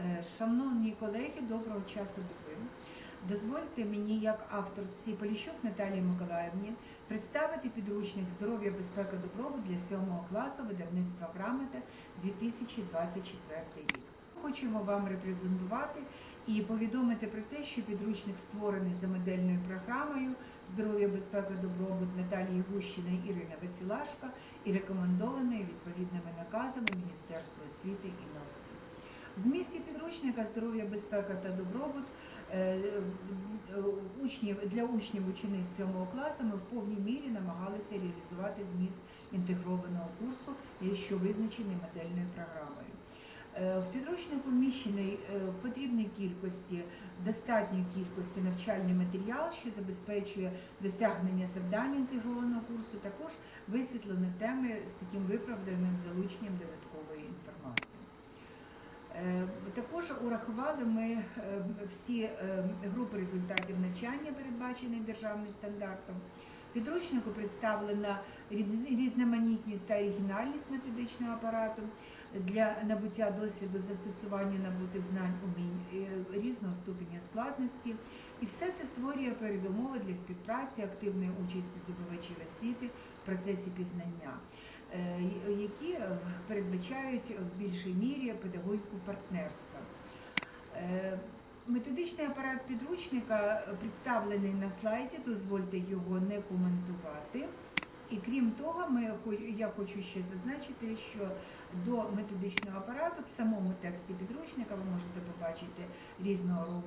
Е, Шановні колеги, доброго часу доби. Дозвольте мені, як авторці Поліщук Наталії Миколаївні, представити підручник Здоров'я, безпека, добробут для 7 класу видавництва грамота 2024 рік. Хочемо вам репрезентувати і повідомити про те, що підручник створений за модельною програмою Здоров'я, безпека, добробут Наталії Гущиної Ірини Василашка і рекомендований відповідними наказами Міністерства освіти і науки. В змісті підручника здоров'я, безпека та добробут е, е, учнів для учнів учениць 7 класу ми в повній мірі намагалися реалізувати зміст інтегрованого курсу, що визначений модельною програмою. Е, В підручнику вміщений в потрібній кількості, достатньої кількості навчальний матеріал, що забезпечує досягнення завдань інтегрованого курсу. Також висвітлені теми з таким виправданим залученням додаткової інформації. Е, Також урахували ми е, всі е, групи результатів навчання, передбачені державним стандартом. Підручнику представлена різноманітність та оригінальність методичного апарату для набуття досвіду застосування набутих знань умінь різного ступеня складності. І все це створює передумови для співпраці, активної участі здобувачів освіти в процесі пізнання які е, передбачають в більшій мірі педагогіку партнерства. Е, Методичний апарат підручника представлений на слайді, дозвольте його не коментувати. І крім того, ми, я хочу ще зазначити, що до методичного апарату в самому тексті підручника ви можете побачити різного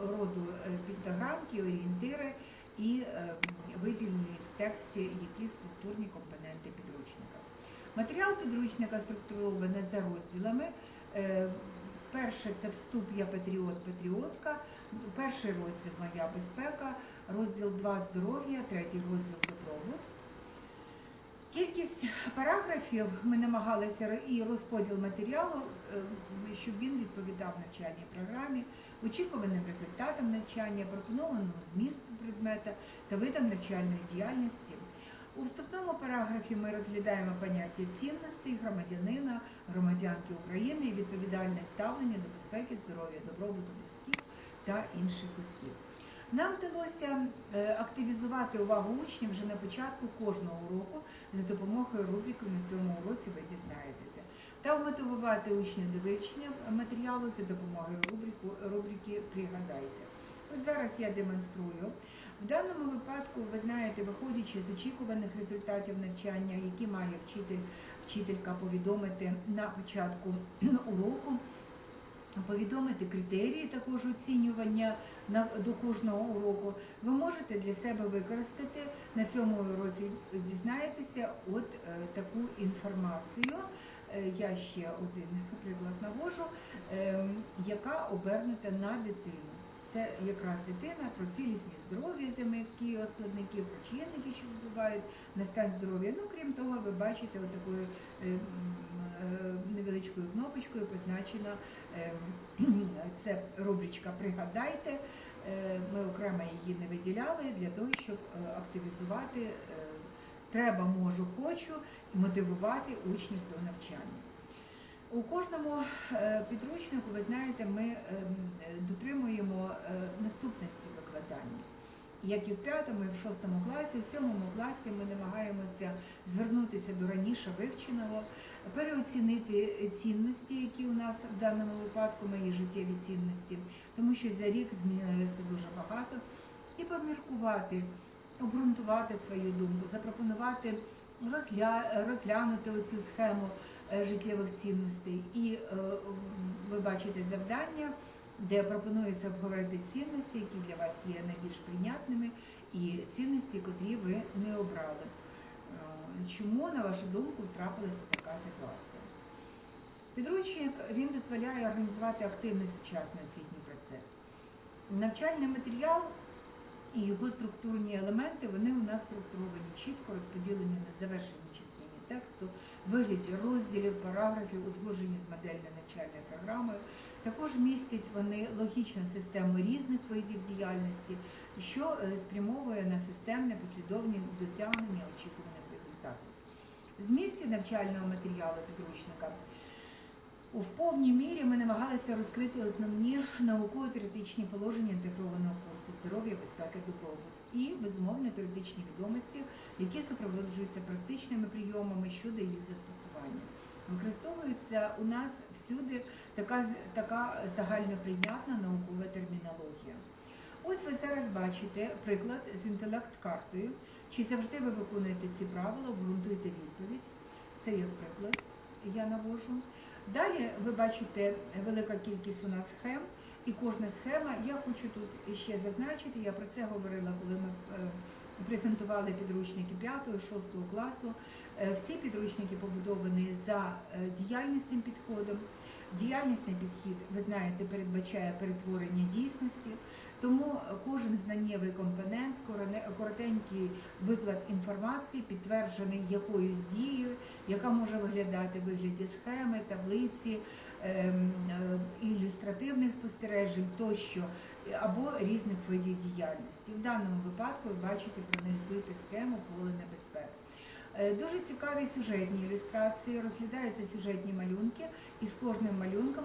роду, е, е, е, піктограмки, орієнтири і е, виділені в тексті які структурні компоненти. Матеріал підручника структурований за розділами. Е, Перше це вступ Я патріот, патріотка. Перший розділ Моя безпека, розділ 2 здоров'я, третій розділ добробут. Кількість параграфів ми намагалися і розподіл матеріалу, е, щоб він відповідав навчальній програмі, очікуваним результатам навчання, пропонованому змісту предмета та видам навчальної діяльності. У вступному параграфі ми розглядаємо поняття цінностей громадянина, громадянки України і відповідальне ставлення до безпеки, здоров'я, добробуту близьких та інших осіб. Нам вдалося е, активізувати увагу учнів вже на початку кожного уроку за допомогою рубрики на цьому уроці ви дізнаєтеся, та вмотивувати учнів до вивчення матеріалу за допомогою рубрики Пригадайте. Ось зараз я демонструю. Даному випадку, ви знаєте, виходячи з очікуваних результатів навчання, які має вчитель, вчителька повідомити на початку уроку, повідомити критерії також оцінювання на, до кожного уроку, ви можете для себе використати на цьому уроці, дізнаєтеся от е, таку інформацію. Е, я ще один приклад навожу, ем, яка обернута на дитину. Це якраз дитина про цілісність здоров'я земельські складників, про чинники, що впливають на стан здоров'я. Ну, крім того, ви бачите отакою е, м, е, невеличкою кнопочкою позначено е, це рубричка Пригадайте. Е, Ми окремо її не виділяли для того, щоб е, активізувати треба, можу, хочу і мотивувати учнів до навчання. У кожному е, підручнику, ви знаєте, ми ем, дотримуємо е, наступності викладання. Як і в п'ятому, і в шостому класі, в сьомому класі ми намагаємося звернутися до раніше вивченого, переоцінити цінності, які у нас в даному випадку мої життєві цінності, тому що за рік змінилося дуже багато, і поміркувати, обґрунтувати свою думку, запропонувати розгля... розглянути оцю схему е, життєвих цінностей. І е, ви бачите завдання, де пропонується обговорити цінності, які для вас є найбільш прийнятними, і цінності, котрі ви не обрали. Е, Чому, на вашу думку, трапилася така ситуація? Підручник він дозволяє організувати активний сучасний освітній процес. Навчальний матеріал і його структурні елементи вони у нас структуровані чітко, розподілені на завершеній частині тексту, вигляді розділів, параграфів, узгоджені з модельною навчальною програмою. Також містять вони логічну систему різних видів діяльності, що е, спрямовує на системне послідовні досягнення очікуваних результатів. Змісті навчального матеріалу підручника У повній мірі ми намагалися розкрити основні науково-теоретичні положення інтегрованого курсу здоров'я, безпеки, добробут і безумовно теоретичні відомості, які супроводжуються практичними прийомами щодо їх застосування. Використовується у нас всюди така, така загальноприйнятна наукова термінологія. Ось ви зараз бачите приклад з інтелект-картою. Чи завжди ви виконуєте ці правила, обґрунтуйте відповідь. Це як приклад я навожу. Далі ви бачите велика кількість у нас схем, і кожна схема, я хочу тут ще зазначити, я про це говорила, коли ми е, презентували підручники 5-6 класу. Е, Всі підручники побудовані за е, діяльнісним підходом. Діяльнісний підхід, ви знаєте, передбачає перетворення дійсності, тому кожен знаннєвий компонент, коротенький виклад інформації, підтверджений якоюсь дією, яка може виглядати в вигляді схеми, таблиці, ем, е, ілюстративних спостережень тощо, або різних видів діяльності. В даному випадку ви бачите, проаналізуєте схему поле небезпек. Е, Дуже цікаві сюжетні ілюстрації, розглядаються сюжетні малюнки, і з кожним малюнком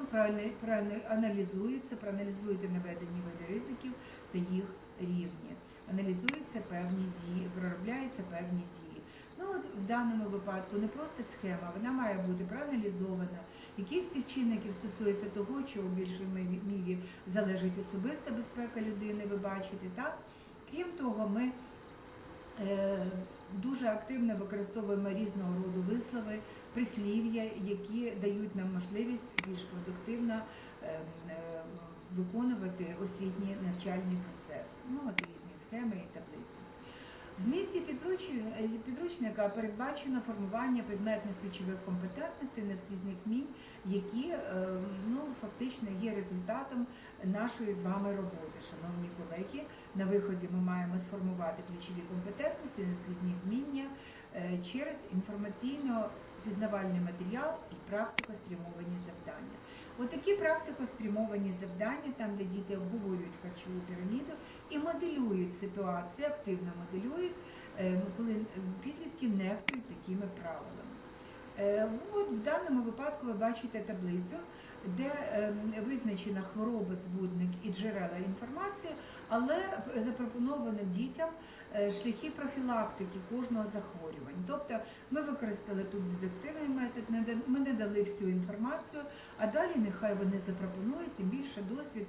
проаналізуються, проаналізуєте наведені види ризиків та їх рівні. Аналізуються певні дії, проробляються певні дії. Ну от в даному випадку не просто схема, вона має бути проаналізована. Які з цих чинників стосується того, що у більшій мірі- залежить особиста безпека людини, ви бачите, так? Крім того, ми дуже активно використовуємо різного роду вислови, прислів'я, які дають нам можливість більш продуктивно е, е, виконувати освітній навчальний процес. Ну, от різні схеми і таблиці. В змісті е, підручника передбачено формування предметних ключових компетентностей наскрізних мін, які е, ну, фактично є результатом нашої з вами роботи. Шановні колеги, на виході ми маємо сформувати ключові компетентності, наскрізні вміння е, через інформаційно-пізнавальний матеріал і практико спрямовані завдання. Отакі практико спрямовані завдання, там, де діти обговорюють харчову піраміду і моделюють ситуацію, активно моделюють, е, коли підлітки нехтують такими правилами. Е, От в даному випадку ви бачите таблицю, де е, визначена хвороба, збудник і джерела інформації, але запропоновано дітям е, шляхи профілактики кожного захворювання. Тобто ми використали тут дедуктивний метод, ми не дали всю інформацію, а далі нехай вони запропонують, тим більше досвід,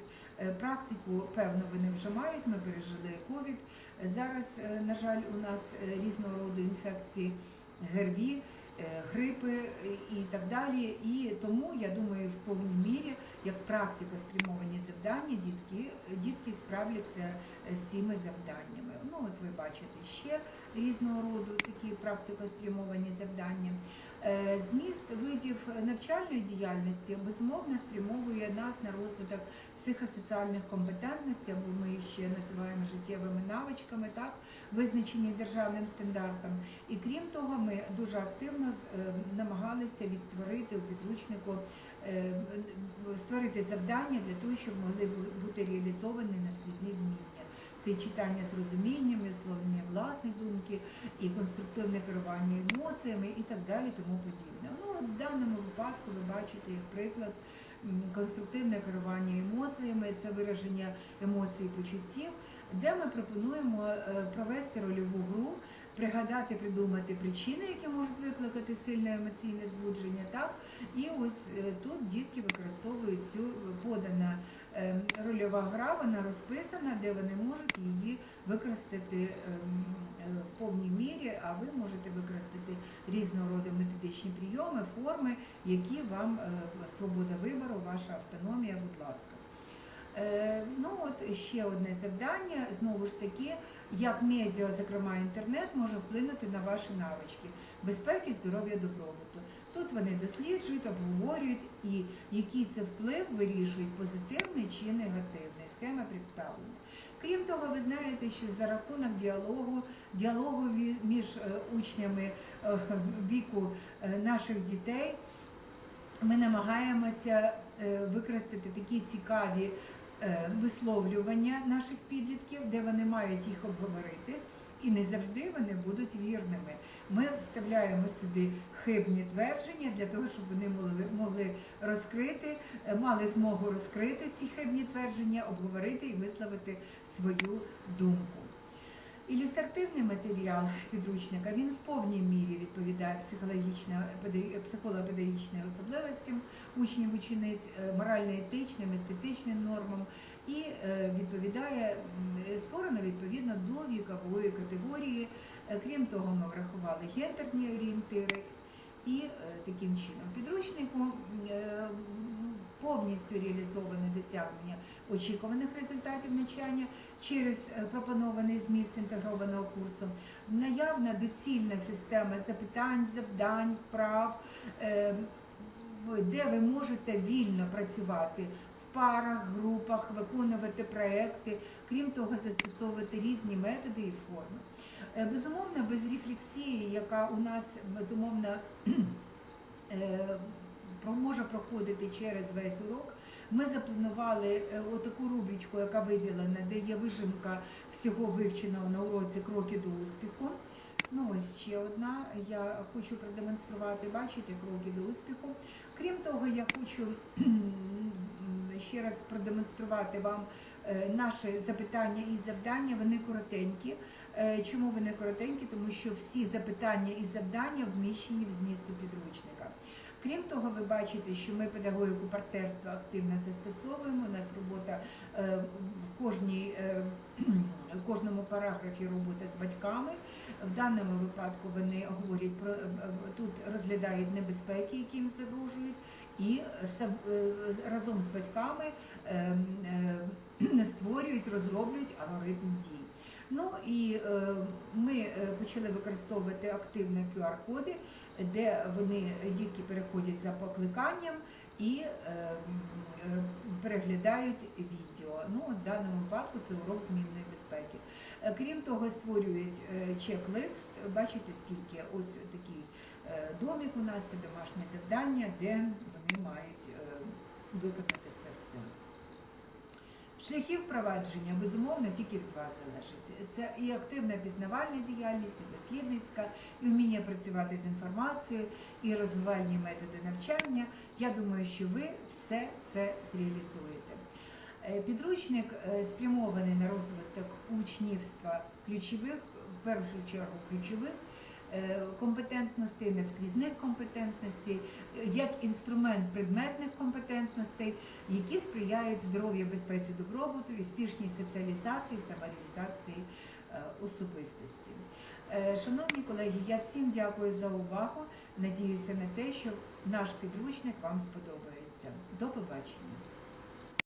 практику, певно, вони вже мають. Ми пережили ковід. Зараз, на жаль, у нас різного роду інфекції, ГРВІ, е, грипи е, і так далі. І тому я думаю, в повній мірі, як практика спрямовані завдання, дітки, дітки справляться е, з цими завданнями. Ну от ви бачите ще різного роду такі практико спрямовані завдання. Е, Зміст видів навчальної діяльності безумовно спрямовує нас на розвиток психосоціальних компетентностей, або ми їх ще називаємо життєвими навичками, так визначені державним стандартом. І крім того, ми дуже активно е, намагалися відтворити у підручнику, е, створити завдання для того, щоб могли бути реалізовані наскрізні вміння. Це читання з розумінням, висловлення власної думки, і конструктивне керування емоціями і так далі, тому подібне. Ну, в даному випадку ви бачите як приклад конструктивне керування емоціями, це вираження емоцій і почуттів, де ми пропонуємо е, провести рольову гру, пригадати, придумати причини, які можуть викликати сильне емоційне збудження. Так? І ось е, тут дітки використовують цю подана е, рольова гра, вона розписана, де вони можуть її використати ем, е, в повній мірі, а ви можете використати різного роду методичні прийоми, форми, які вам свобода вибору, ваша автономія, будь ласка. Е, Ну от ще одне завдання, знову ж таки, як медіа, зокрема інтернет, може вплинути на ваші навички безпеки, здоров'я, добробуту. Тут вони досліджують, обговорюють і який це вплив вирішують позитивний чи негативний. Схема представлена. Крім того, ви знаєте, що за рахунок діалогу, діалогу між е, учнями е, віку наших дітей, ми намагаємося використати такі цікаві висловлювання наших підлітків, де вони мають їх обговорити. і не завжди вони будуть вірними. Ми вставляємо сюди хибні твердження для того, щоб вони могли розкрити, е, мали змогу розкрити ці хибні твердження, обговорити і висловити свою думку. Ілюстративний матеріал підручника він в повній мірі відповідає психолого-педагогічним особливостям учнів учениць, е, морально-етичним, естетичним нормам і е, відповідає створено відповідно до вікової категорії. Е, Крім того, ми врахували гендерні орієнтири. І таким чином підручнику повністю реалізоване досягнення очікуваних результатів навчання через е, пропонований зміст інтегрованого курсу, наявна доцільна система запитань, завдань, вправ, е, де ви можете вільно працювати в парах, групах, виконувати проекти, крім того, застосовувати різні методи і форми. Е, Безумовно, без рефлексії, яка у нас безумовно може проходити через весь урок. Ми запланували е, отаку рубричку, яка виділена, де є вижимка всього вивченого на уроці кроки до успіху. Ну, ось ще одна. Я хочу продемонструвати, бачите, кроки до успіху. Крім того, я хочу ще раз продемонструвати вам е, наші запитання і завдання. Вони коротенькі. Е, Чому вони коротенькі? Тому що всі запитання і завдання вміщені в змісту підручника. Крім того, ви бачите, що ми педагогіку партнерства активно застосовуємо. У нас робота е, в кожній, е, в кожному параграфі робота з батьками. В даному випадку вони говорять про е, тут розглядають небезпеки, які їм загрожують, і разом з батьками е, е, створюють, розроблюють алгоритм дій. Ну і е, ми е, почали використовувати активно QR-коди, де вони дітки переходять за покликанням і е, переглядають відео. Ну, в даному випадку це урок змінної безпеки. Крім того, створюють чек-лист. Бачите, скільки ось такий домик у нас, це домашнє завдання, де вони мають виконати це все. Шляхи впровадження безумовно тільки в два залежить. Це і активна пізнавальна діяльність, і дослідницька, і вміння працювати з інформацією, і розвивальні методи навчання. Я думаю, що ви все це зреалізуєте. Е, Підручник е, спрямований на розвиток учнівства ключових, в першу чергу ключових компетентностей, нескрізних компетентностей, е, як інструмент предметних компетентностей, які сприяють здоров'ю, безпеці, добробуту, і успішній соціалізації, самореалізації е, особистості. Е, Шановні колеги, я всім дякую за увагу. Надіюся на те, що наш підручник вам сподобається. До побачення.